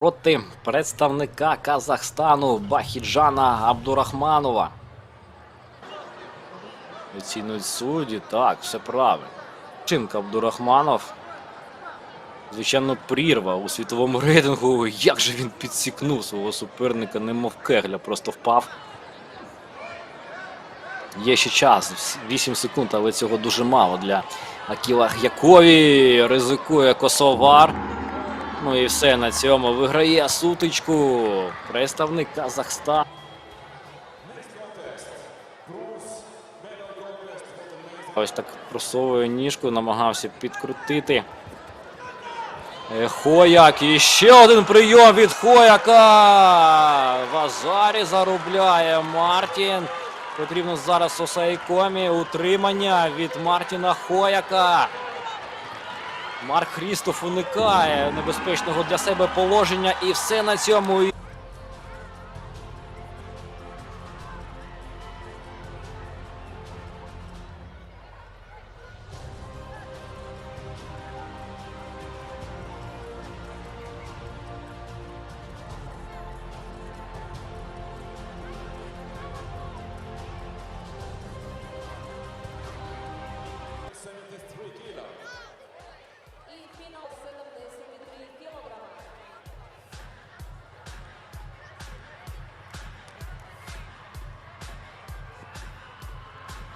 проти представника Казахстану Бахіджана Абдурахманова. Оцінують судді. Так, все правильно. Чинка Абдурахманов. Звичайно, прірва у світовому рейтингу. Як же він підсікнув свого суперника, немов кегля, просто впав. Є ще час, 8 секунд, але цього дуже мало для Акіла Якові. Ризикує Косовар. Ну і все на цьому виграє сутичку. Представник Казахстану. Ось так просовує ніжку, намагався підкрутити. Е, Хояк. І ще один прийом від Хояка. В Азарі заробляє Мартін. Потрібно зараз Осайкомі. Утримання від Мартіна Хояка. Марк Хрістоф уникає небезпечного для себе положення. І все на цьому.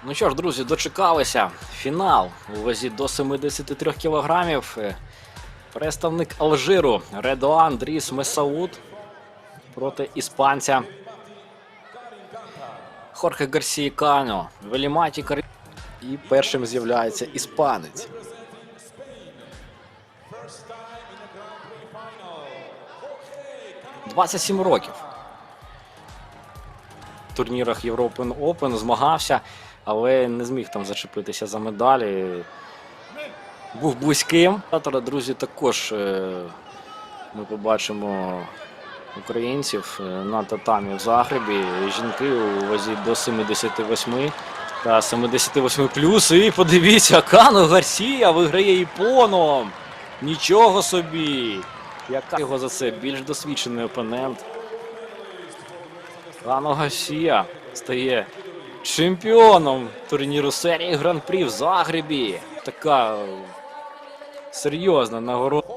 Ну що ж, друзі, дочекалися. Фінал у вазі до 73 кілограмів. Е, Представник Алжиру Редоан Дріс Месауд проти іспанця Хорхе Гарсії Кано. Веліматі Кар... І першим з'являється іспанець. «27 років в турнірах European Open змагався, але не зміг там зачепитися за медалі. Був близьким. Друзі, також е, ми побачимо українців е, на татамі в Загребі. Жінки у вазі до 78 та 78 плюс. І подивіться, Кано Гарсія виграє іпоном. Нічого собі! Яка його за це більш досвідчений опонент. Кано Гарсія стає чемпіоном турніру серії Гран-прі в Загребі. Така е, серйозна нагорода.